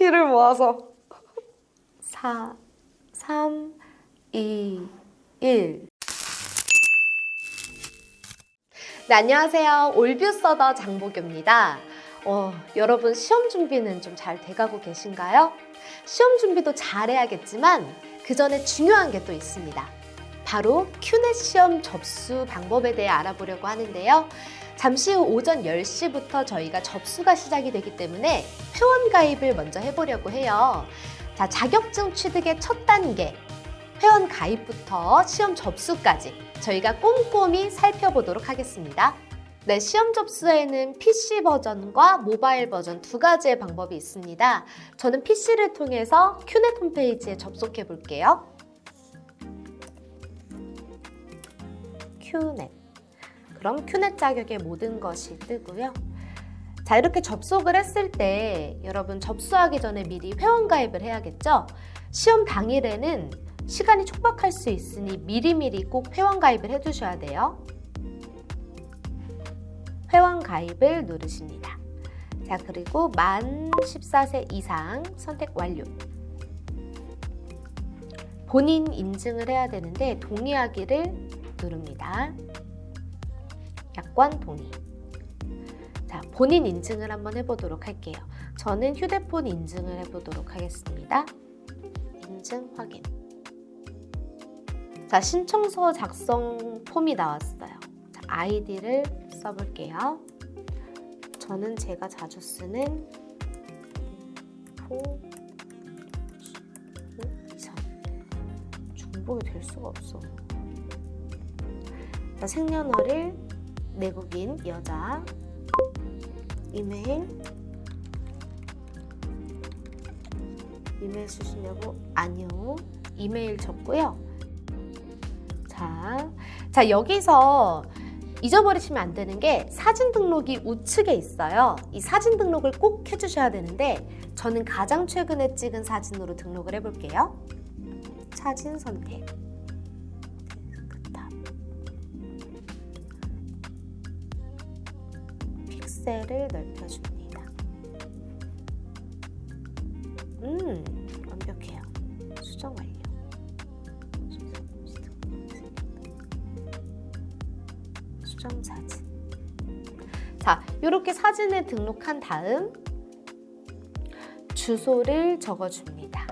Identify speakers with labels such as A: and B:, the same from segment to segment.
A: 기를 모아서 4, 3, 2, 1 네, 안녕하세요. 올뷰 서더 장보교입니다. 어, 여러분 시험 준비는 좀 잘 돼가고 계신가요? 시험 준비도 잘해야겠지만 그 전에 중요한 게 또 있습니다. 바로 큐넷 시험 접수 방법에 대해 알아보려고 하는데요. 잠시 후 오전 10시부터 저희가 접수가 시작이 되기 때문에 회원 가입을 먼저 해보려고 해요. 자, 자격증 취득의 첫 단계, 회원 가입부터 시험 접수까지 저희가 꼼꼼히 살펴보도록 하겠습니다. 네, 시험 접수에는 PC 버전과 모바일 버전 두 가지의 방법이 있습니다. 저는 PC를 통해서 큐넷 홈페이지에 접속해 볼게요. 큐넷. 그럼 큐넷 자격의 모든 것이 뜨고요. 자, 이렇게 접속을 했을 때 여러분 접수하기 전에 미리 회원 가입을 해야겠죠? 시험 당일에는 시간이 촉박할 수 있으니 미리미리 꼭 회원 가입을 해두셔야 돼요. 회원 가입을 누르십니다. 자, 그리고 만 14세 이상 선택 완료. 본인 인증을 해야 되는데 동의하기를 누릅니다. 약관 동의. 자, 본인 인증을 한번 해보도록 할게요. 저는 휴대폰 인증을 해보도록 하겠습니다. 인증 확인. 자, 신청서 작성 폼이 나왔어요. 자, 아이디를 써볼게요. 저는 제가 자주 쓰는 포 이상 중복이 될 수가 없어. 자, 생년월일 내국인 여자 이메일 이메일 쓰시냐고 아니요 이메일 적고요. 자, 자 여기서 잊어버리시면 안 되는 게 사진 등록이 우측에 있어요. 이 사진 등록을 꼭 해주셔야 되는데 저는 가장 최근에 찍은 사진으로 등록을 해볼게요. 사진 선택. 픽셀을 넓혀줍니다. 음, 완벽해요. 수정 완료. 수정 사진. 자, 이렇게 사진을 등록한 다음 주소를 적어줍니다.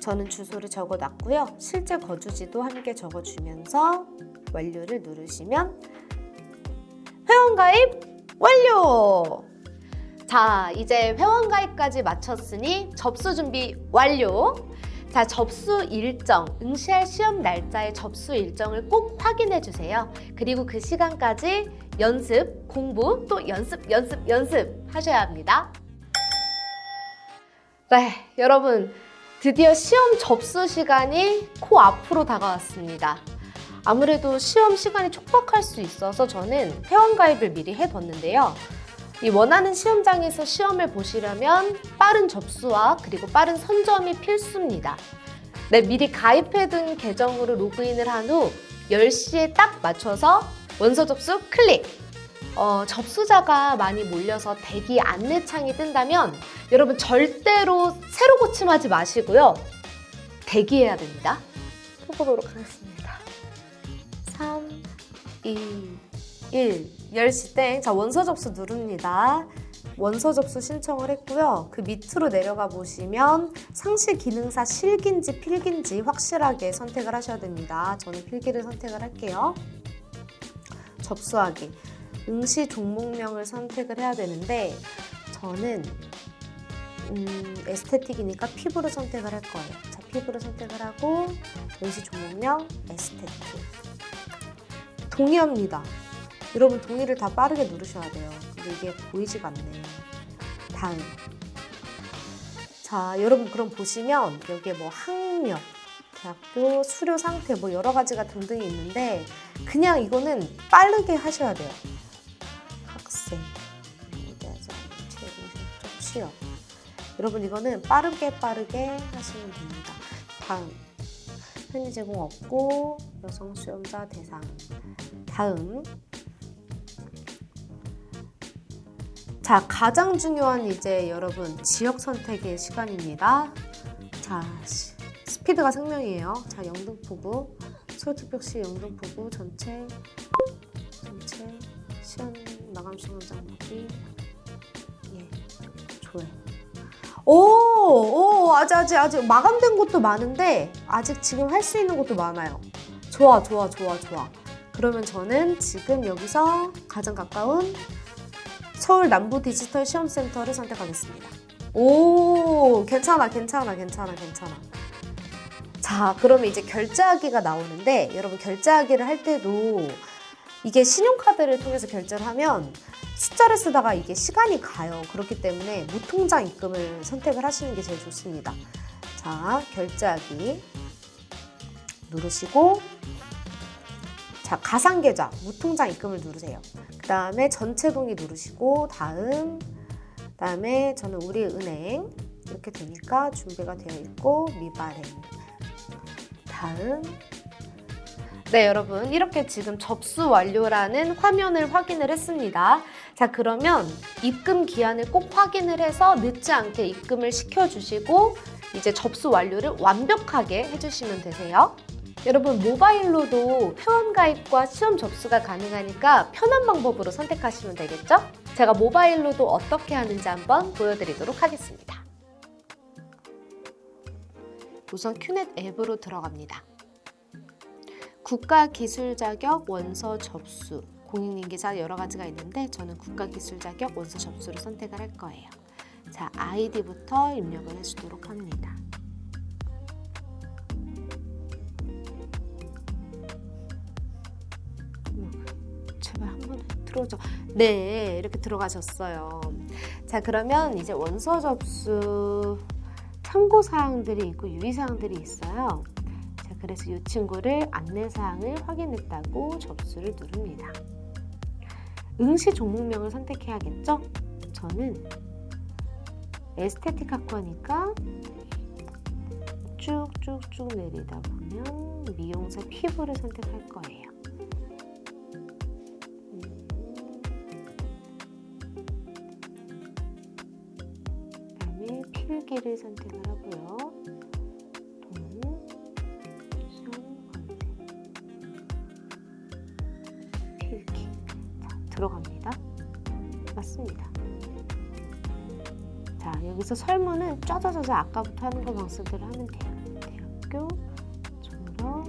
A: 저는 주소를 적어놨고요. 실제 거주지도 함께 적어주면서 완료를 누르시면 회원가입 완료! 자, 이제 회원가입까지 마쳤으니 접수 준비 완료! 자, 접수 일정, 응시할 시험 날짜의 접수 일정을 꼭 확인해 주세요. 그리고 그 시간까지 연습, 공부, 또 연습, 연습, 연습 하셔야 합니다. 네, 여러분. 드디어 시험 접수 시간이 코앞으로 다가왔습니다. 아무래도 시험 시간이 촉박할 수 있어서 저는 회원가입을 미리 해뒀는데요. 이 원하는 시험장에서 시험을 보시려면 빠른 접수와 그리고 빠른 선점이 필수입니다. 네, 미리 가입해둔 계정으로 로그인을 한 후 10시에 딱 맞춰서 원서 접수 클릭! 어, 접수자가 많이 몰려서 대기 안내창이 뜬다면 여러분 절대로 새로 고침하지 마시고요. 대기해야 됩니다. 해보도록 하겠습니다. 3, 2, 1. 10시 땡. 자, 원서 접수 누릅니다. 원서 접수 신청을 했고요. 그 밑으로 내려가 보시면 상시 기능사 실기인지 필기인지 확실하게 선택을 하셔야 됩니다. 저는 필기를 선택을 할게요. 접수하기. 응시 종목명을 선택을 해야 되는데 저는 음, 에스테틱이니까 피부를 선택을 할 거예요. 자, 피부를 선택을 하고 응시 종목명 에스테틱. 동의합니다. 여러분 동의를 다 빠르게 누르셔야 돼요. 근데 이게 보이지가 않네. 다음. 자, 여러분 그럼 보시면 여기에 뭐 학력, 대학교 수료 상태 뭐 여러 가지가 등등이 있는데 그냥 이거는 빠르게 하셔야 돼요. 학생, 취업. 여러분 이거는 빠르게 빠르게 하시면 됩니다. 다음. 편의 제공 없고 여성 수험자 대상. 다음. 자, 가장 중요한 이제 여러분 지역 선택의 시간입니다. 자, 시- 스피드가 생명이에요. 자, 영등포구, 서울특별시 영등포구 전체 전체 시험 마감 시간 장기 예, 조회. 오, 오, 아직 아직 아직 마감된 곳도 많은데 아직 지금 할 수 있는 곳도 많아요. 좋아, 좋아, 좋아, 좋아. 그러면 저는 지금 여기서 가장 가까운 서울 남부 디지털 시험센터를 선택하겠습니다. 오, 괜찮아, 괜찮아, 괜찮아, 괜찮아. 자, 그러면 이제 결제하기가 나오는데 여러분 결제하기를 할 때도 이게 신용카드를 통해서 결제를 하면 숫자를 쓰다가 이게 시간이 가요. 그렇기 때문에 무통장 입금을 선택을 하시는 게 제일 좋습니다. 자, 결제하기 누르시고 자, 가상계좌 무통장 입금을 누르세요. 그 다음에 전체 동의 누르시고 다음 다음에 저는 우리 은행 이렇게 되니까 준비가 되어 있고 미발행. 다음. 네 여러분. 이렇게 지금 접수 완료라는 화면을 확인을 했습니다. 자 그러면 입금 기한을 꼭 확인을 해서 늦지 않게 입금을 시켜주시고 이제 접수 완료를 완벽하게 해주시면 되세요 여러분 모바일로도 회원 가입과 시험 접수가 가능하니까 편한 방법으로 선택하시면 되겠죠? 제가 모바일로도 어떻게 하는지 한번 보여드리도록 하겠습니다. 우선 큐넷 앱으로 들어갑니다. 국가 기술 자격 원서 접수 공인인계사 여러 가지가 있는데 저는 국가 기술 자격 원서 접수를 선택을 할 거예요. 자 아이디부터 입력을 해주도록 합니다. 들어오죠. 네, 이렇게 들어가셨어요. 자, 그러면 이제 원서 접수 참고 사항들이 있고 유의 사항들이 있어요. 자, 그래서 이 친구를 안내 사항을 확인했다고 접수를 누릅니다. 응시 종목명을 선택해야겠죠? 저는 에스테틱 학과니까 쭉쭉쭉 내리다 보면 미용사 피부를 선택할 거예요. 필기를 선택을 하고요. 들어갑니다. 맞습니다. 자, 여기서 설문은 짜자자자 아까부터 하는 거 방식대로 하면 돼요. 대학교, 졸업,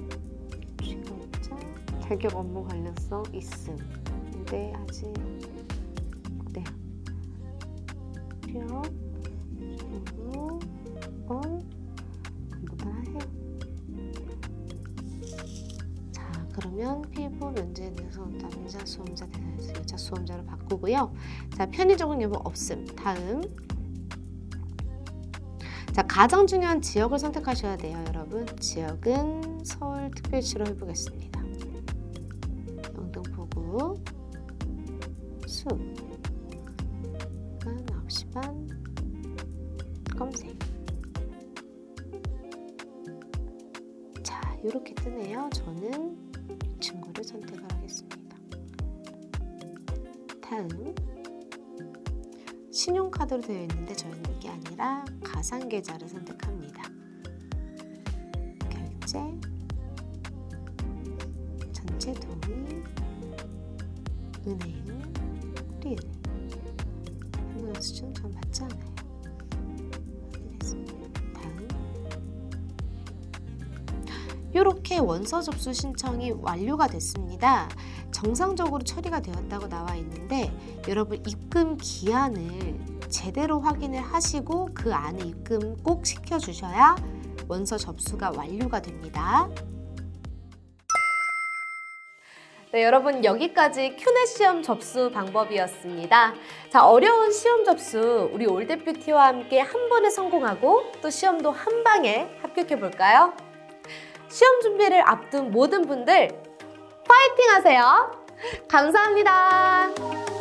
A: 취업자, 자격 업무 관련성 있음. 네, 아직 네. 취업, 졸업, 건, 전부 하세요. 자, 그러면 피부 면제에 대해서 남자 수험자 대상에서 여자 수험자로 바꾸고요. 자, 편의 적응 여부 없음. 다음. 자, 가장 중요한 지역을 선택하셔야 돼요, 여러분. 지역은 서울 특별시로 해보겠습니다. 영등포구 수 시간 9시 반 검색 자, 이렇게 뜨네요. 저는 이 친구를 선택을 하겠습니다. 다음 신용카드로 되어 있는데 저희는 이게 아니라 가상계좌를 선택합니다. 결제, 전체 동의, 은행, 우리은행. 현금영수증 전 받지 않아요. 이렇게 원서 접수 신청이 완료가 됐습니다. 정상적으로 처리가 되었다고 나와 있는데 여러분 입금 기한을 제대로 확인을 하시고 그 안에 입금 꼭 시켜주셔야 원서 접수가 완료가 됩니다. 네, 여러분 여기까지 큐넷 시험 접수 방법이었습니다. 자, 어려운 시험 접수 우리 올대뷰티와 함께 한 번에 성공하고 또 시험도 한 방에 합격해 볼까요? 시험 준비를 앞둔 모든 분들 파이팅 하세요. 감사합니다.